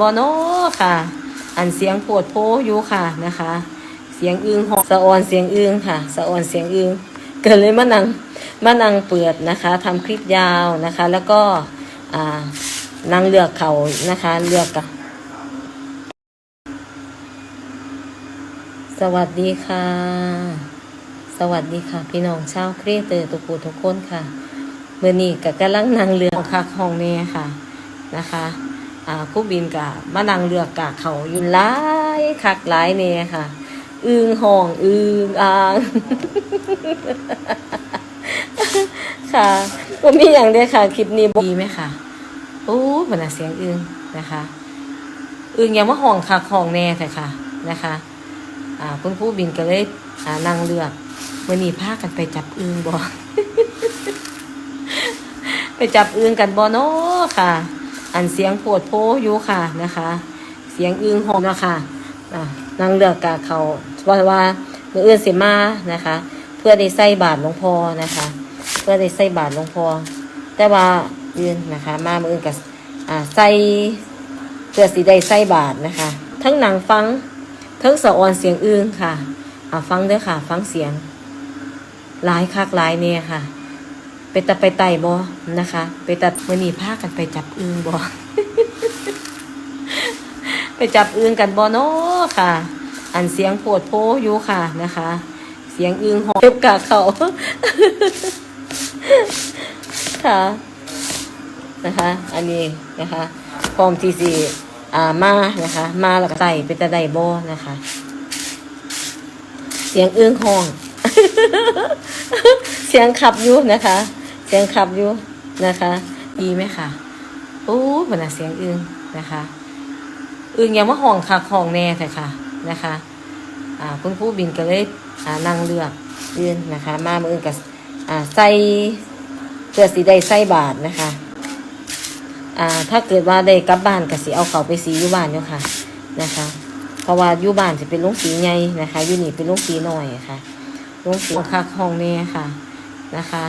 บอนค่ะ อันเสียงโพดโพอยู่ค่ะนะคะ เสียงอึงหอกสะออนเสียงอึงค่ะ สะออนเสียงอึงเก็เลยมานังมานังเปิดนะคะทำคลิปยาวนะคะ แล้วก็อ่านังเลือกเขานะคะเลือกกับสวัสดีค่ะ สวัสดีค่ะ พี่น้องชาวเครีเอเตอร์ทุกูทุกคนค่ะเมื่อนี้กับกำลังนั่งเรือของคักห้องเน่ค่ะนะคะ คู่บินกับมานั่งเรือกากเขาอยู่หลายคักหลายเนี่ยค่ะ อึงห้องอึงอ่างค่ะก็มีอย่างเดียวค่ะ คลิปนี้ดีไหมค่ะโอ้บรรเสียงอึงนะคะ อึงยังว่าห้องคักห้องแน่แต่ค่ะนะคะอ่าคุณครูบินก็เลยอ่านั่งเลือกวันนี้พากันไปจับอึงบ่ไปจับอึงกันบ่เนาะค่ะ อันเสียงโพดโพอยู่ค่ะนะคะ เสียงอึงหอมนะคะอ่างเลือกกาเขาว่าว่าเมื่ออื่นสิมานะคะ เพื่อได้ใส่บาทหลวงพ่อนะคะ เพื่อได้ใส่บาทหลวงพ่อแต่ว่ายืนนะคะ มาเมื่ออื่นกับใส่เพื่อสิได้ใส่บาทนะคะ ทั้งหนังฟังทั้งสะออนเสียงอึงค่ะอ่าฟังด้อค่ะ ฟังเสียงหลายคักหลายเนี่ยค่ะ ไปตะไปไต่บอนะคะ ไปตัดมือนีพากันไปจับอึงบอไปจับอึงกันบอเนาะค่ะ อันเสียงโพดโพอยู่ค่ะนะคะ เสียงอึงหอบเก็บกะเขาค่ะนะคะ อันนี้นะคะพร้อมทีสี่อ่ามานะคะ มาแล้วก็ใส่เป็นตะไดบอนะคะ เสียงอึ้งห้อง เสียงขับยู่นะคะ เสียงขับอยู่นะคะ ดีไหมคะโอ้บรรเสียงอึงนะคะ อึ้งยังว่าห้องคักห้องแน่แต่ค่ะนะคะอ่าคุณครูบินก็เลยอ่านั่งเลือกยืนนะคะ มาเมื่ออื่นกับอ่าใส่เพื่อสีได้ใส่บาทนะคะอ่าถ้าเกิดว่าได้กลับบ้านก็สิเอาเขาไปสีอยู่บ้านอยู่ค่ะนะคะเพราะว่าอยู่บ้านจะเป็นลุงสีใหญ่นะคะอยู่นี่เป็นลุงสีน้อยค่ะลุงสีคักห้องแน่ค่ะนะคะ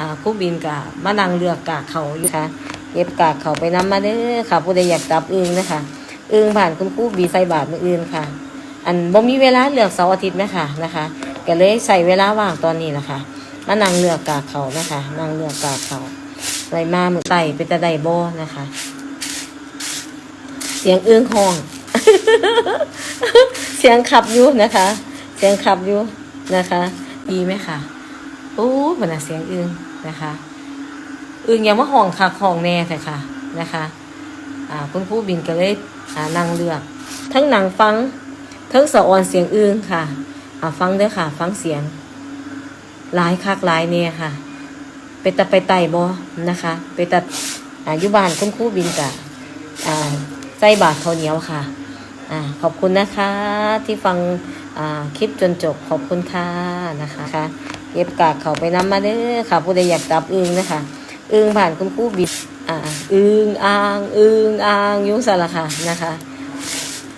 อ่าคู่บินกับมานั่งเลือกากเขาอยู่ค่ะเก็บกากเขาไปน้ำมาเด้อค่ะผู้ใดอยากจับอึงนะคะอึงผ่านคุณคู่บีใส่บาทมืออื่นค่ะ อันบ่มีเวลาเลือกเสาร์อาทิตย์ไหมค่ะนะคะก็เลยใส่เวลาว่างตอนนี้นะคะมานั่งเลือกากเขานะคะนั่งเลือกากเขาไรมามือไต่เป็นตะไดโบนะคะ เสียงอึ้งห้อง เสียงขับอยู่นะคะ เสียงขับอยู่นะคะ ดีไหมคะโอ้บรรเสียงอึ้ง นะคะอึ้งยังว่าห้องคักห้องแน่แต่ค่ะนะคะอ่าคุณครูบินก็เลยอ่านั่งเลือก ทั้งหนังฟังทั้งสะออนเสียงอึ้งค่ะอ่าฟังเด้อค่ะ ฟังเสียงหลายคักหลายเนี่ยค่ะ ไปตัดไปไต่บอนะคะ ไปตัดอ่ายุบานคุณครูบินกะอ่าไส้บาทข้าเหนียวค่ะอ่าขอบคุณนะคะที่ฟังอ่าคลิปจนจบขอบคุณค่ะนะคะ เก็บกากเขาไปน้ำมาเด้อค่ะผู้ใดอยากจับอึงนะคะอึงผ่านคุณครูบิดอ่าอึงอ่างอึงอ่างยุ่งสารค่ะนะคะ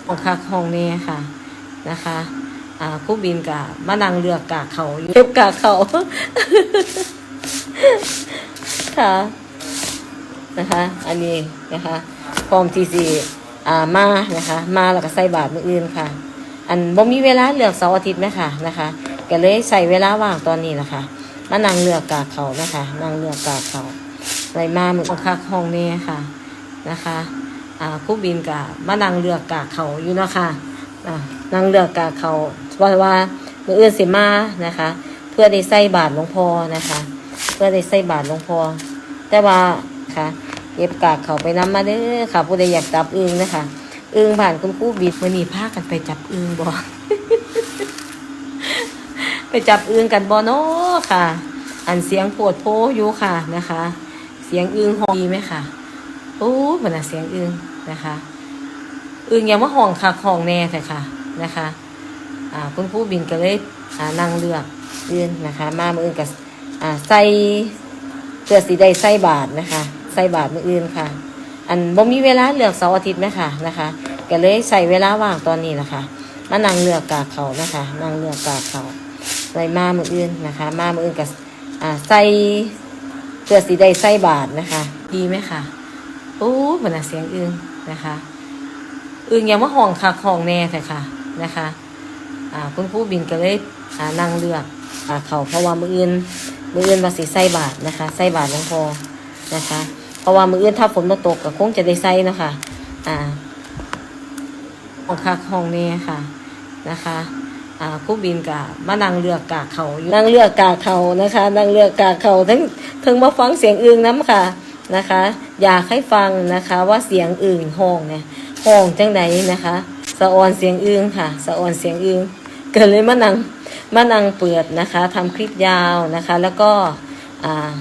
ของคักห้องนี้ค่ะนะคะอ่าครู่บินกับมานังเลือกกากเขาเก็บกากเขาค่ะนะคะ อันนี้นะคะพร้อมที่สี่อ่ามานะคะ มาแล้วก็ใส่บาทมืออื่นค่ะ อันบ่มีเวลาเลือเสาร์อาทิตย์ไหมค่ะนะคะ ก็เลยใส่เวลาว่างตอนนี้นะคะมานั่งเลือกกากเขานะคะนั่งเลือกกากเขาไรมาเหมือของคักห้องนี้ค่ะนะคะอ่าครู่บินกับมานั่งเลือกกากเขาอยู่นะคะอ่านั่งเลือกกากเขาว่าว่ามืออื่นสิมานะคะ เพื่อได้ใส่บาทหลวงพ่อนะคะ เพื่อได้ใส่บาทหลวงพ่อแต่ว่าค่ะเก็บกากเขาไปน้ำมาเด้อค่ะผู้ใดอยากจับอึงนะคะอึงผ่านคุณครู่บิดวันนี้พากันไปจับอึงบ่ ไปจับอึงกันบ่เนาะค่ะ อันเสียงโพดโพอยู่ค่ะนะคะ เสียงอึงหองดีไหมค่ะโอ้บรรเสียงอึงนะคะอึงยังว่าห้องคักห้องแน่แต่ค่ะนะคะอ่าคุณครู่บินก็เลยอ่านั่งเลือกยืนนะคะ มามืออื่นกับอ่าใส่เพื่อสีได้ใส่บาทนะคะ ใส่บาทมืออื่นค่ะ อันบ่มีเวลาเลือกเสาร์อาทิตย์ไหมค่ะนะคะก็เลยใส่เวลาว่างตอนนี้นะคะมานั่งเลือกกากเขานะคะนั่งเลือกกากเขา ไรมามืออื่นนะคะ มามืออื่นกับใส่เพื่อสีได้ใส่บาทนะคะ ดีไหมคะโอ้บรรเสียงอื่นนะคะอึงอย่ามาห้องคักห้องแน่แต่ค่ะนะคะอ่าคุณครูบินก็เลยอ่านั่งเลือกอ่าเขาเพราะว่ามืออื่นมืออื่นมาสิใส่บาทนะคะใส่บาทหลวงพ่อนะคะ เพราะว่ามืออื่นถ้าฝนมาตกก็คงจะได้ใส่นะคะอ่าห้องคักห้องแน่ค่ะนะคะ ครู่บินกับมานั่งเลือกกากเขานั่งเลือกกากเขานะคะนั่งเลือกกากเขาทั้งทั้งมาฟังเสียงอึงน้ำค่ะนะคะ อยากให้ฟังนะคะว่าเสียงอึงห้องเนี่ยห้องจังไหนนะคะสะออนเสียงอึงค่ะสะออนเสียงอึงเกิดเลยมานั่งมานั่งเปิดนะคะทำคลิปยาวนะคะ แล้วก็อ่า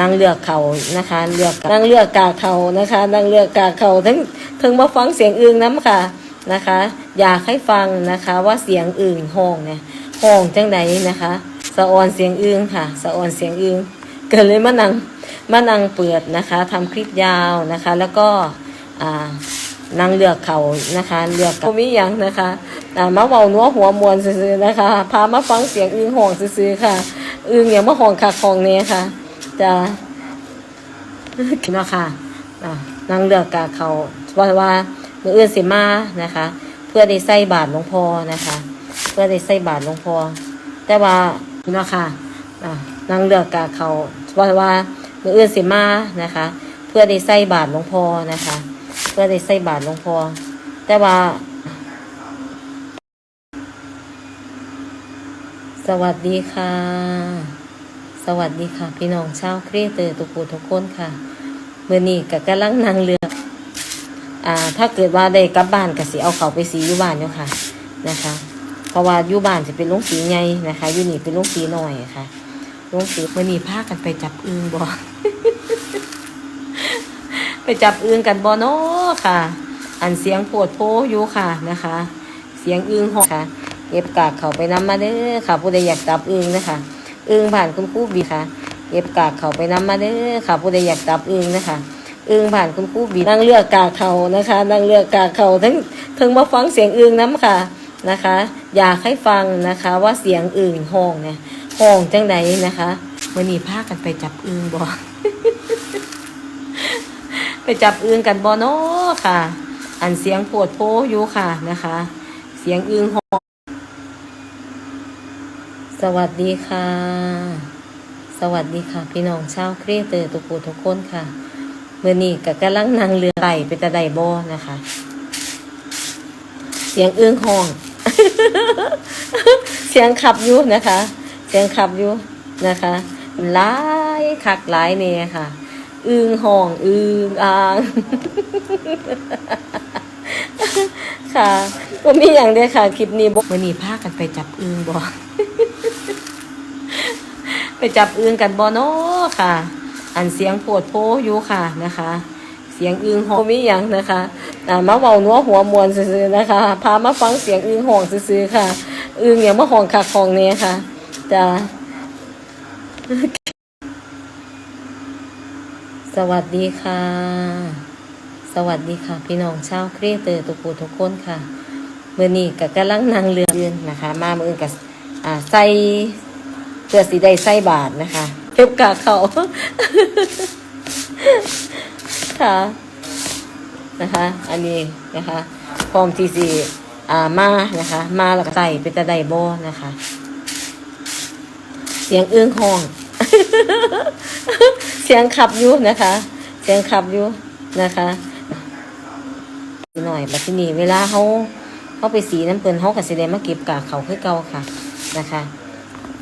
นั่งเลือกเขานะคะ เลือกนั่งเลือกกากเขานะคะ นั่งเลือกกากเขาทั้งทั้งมาฟังเสียงอึงน้ำค่ะ นะคะ อยากให้ฟังนะคะว่าเสียงอื่นห้องเนี่ยห้องจังไหนนะคะสะออนเสียงอึงค่ะสะออนเสียงอึงเกิดเลยมานั่งมานั่งเปิดนะคะทำคลิปยาวนะคะ แล้วก็อ่านั่งเลือกเขานะคะ เลือกเขามีอย่างนะคะอ่ามาเว้านัวหัวมวนซื่อๆนะคะ พามาฟังเสียงอึงห้องซื่อๆค่ะ อึงอย่างมาห้องคักห้องเนี่ยค่ะ จะนาะคะอ่านั่งเลือกกาเขาว่าว่า มืออื่นสิมานะคะ เพื่อได้ใส่บาทหลวงพ่อนะคะ เพื่อได้ใส่บาทหลวงพ่อแต่ว่าเนาะค่ะอ่างเลือกกาเขาว่าว่ามืออื่นสิมานะคะ เพื่อได้ใส่บาทหลวงพ่อนะคะ เพื่อได้ใส่บาทหลวงพ่อแต่ว่า สวัสดีค่ะ สวัสดีค่ะ พี่น้องชาวครีเตอร์ทุกูทุกคนค่ะเมื่อนี้ก็กำลังนั่งเรือ อ่าถ้าเกิดว่าได้กลับบ้านก็สิเอาเขาไปสีอยู่บ้านอยู่ค่ะนะคะ เพราะว่าอยู่บ้านจะเป็นลุงสีใหญ่นะคะอยู่นี่เป็นลุงสีหน่อยค่ะลุงสีมื่อนี้พากันไปจับอึงบ่ไปจับอึงกันบ่เนาะค่ะ อันเสียงโพดโพอยู่ค่ะนะคะ เสียงอึงหอกค่ะเก็บกากเขาไปนำมาเด้อค่ะ ผู้ใดอยากจับอึงนะคะอึงผ่านคุณครูบีค่ะเก็บกากเขาไปนำมาเด้อค่ะ ผู้ใดอยากจับอึงนะคะ อึงผ่านคุณครูบีนั่งเลือกกาเขานะคะ นั่งเลือกกาเขาทั้งทั้งมาฟังเสียงอึงน้ำค่ะนะคะ อยากให้ฟังนะคะว่าเสียงอึงห้องเนี่ยห้องจังไหนนะคะวันนี้พากันไปจับอึงบ่ไปจับอึงกันบ่เนาะค่ะ อันเสียงโพดโพอยู่ค่ะนะคะ เสียงอึงห้องสวัสดีค่ะ สวัสดีค่ะ พี่น้องชาวครีเตอร์ทุกูทุกคนค่ะ เมื่อนี้ก็กำลังนั่งเรือไต่ไปตะไดบ่นะคะ เสียงเอื้องห้อง เสียงขับอยู่นะคะ เสียงขับอยู่นะคะหลายคักหลายเนี่ยค่ะ อึงห้องอึงอ่างค่ะก็มีอย่างเดียวค่ะ คลิปนี้บมื่อนี้พากันไปจับอึงบ่ไปจับอึงกันบ่เนาะค่ะ อันเสียงโพดโพอยู่ค่ะนะคะ เสียงอึงหองมีอย่างนะคะอ่ามาเว้านัวหัวมวนซื่อๆนะคะ พามาฟังเสียงอึงห้องซื่อๆค่ะ อึงอย่างมาห้องคักห้องเนี่ยค่ะจะสวัสดีค่ะ สวัสดีค่ะ พี่น้องชาวเครีเตอร์ทุกูทุกคนค่ะเมื่อนี้ก็กำลังนั่งเรือยืนนะคะ มาเมื่ออื่นกับอ่าใส่เพื่อสีได้ใส่บาทนะคะ บกาเขาค่ะนะคะ อันนี้นะคะพร้อมที่สีอ่ามานะคะ มาแล้วก็ใส่เป็นตะไดโบนะคะ เสียงเอื้องห้อง เสียงขับอยู่นะคะ เสียงขับอยู่นะคะหน่อยบัดทีนี้เวลาเขาเขาไปสีน้ำเปินเขากับสีแดงมาเก็บกากเขาคือเก่าค่ะนะคะ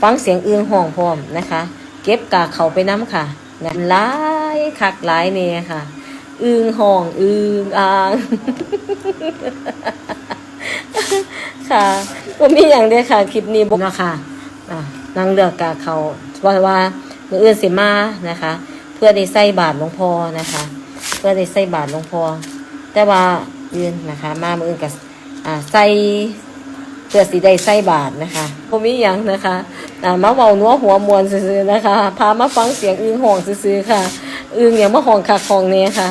ฟังเสียงเอื้องห้องพร้อมนะคะ ก็บกาเขาไปน้ำค่ะนะหลายคักหลายเนี่ยค่ะ อึงห้องอึงอ่างค่ะก็มีอย่างเดียวค่ะคลิปนี้บอกนะคะอ่านั่งเลือกกาเขาว่าว่ามืออื่นสิมานะคะ เพื่อได้ใส่บาทหลวงพ่อนะคะ เพื่อได้ใส่บาทหลวงพ่อแต่ว่ายืนนะคะ มามืออื่นกับใส่เพื่อสีได้ใส่บาทนะคะ ก็มีอย่างนะคะมาเว้านัวหัวมวนซื่อๆนะคะ พามาฟังเสียงอึงห้องซื่อๆค่ะ อึงอย่างมาห้องคักห้องเนี่ยค่ะ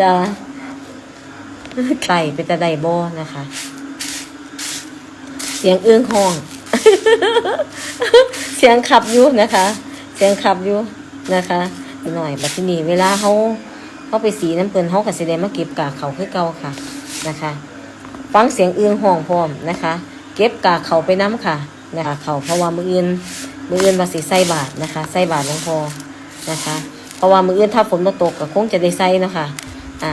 จะไก่เป็นตะไดโบนะคะ เสียงอื้งห้อง เสียงขับอยู่นะคะ เสียงขับอยู่นะคะหน่อยบัดทีนี้เวลาเขาเขาไปสีน้ำเปินเขากับสีแดงมาเก็บกากเขาคือเก่าค่ะนะคะ ฟังเสียงอึงห้องพร้อมนะคะ เก็บกากเขาไปน้ำค่ะ นะคะเขาเพราะว่ามืออื่นมืออื่นมาสีใส่บาทนะคะใส่บาทหลวงพ่อนะคะ เพราะว่ามืออื่นถ้าฝนมาตกก็คงจะได้ใส่นะคะอ่า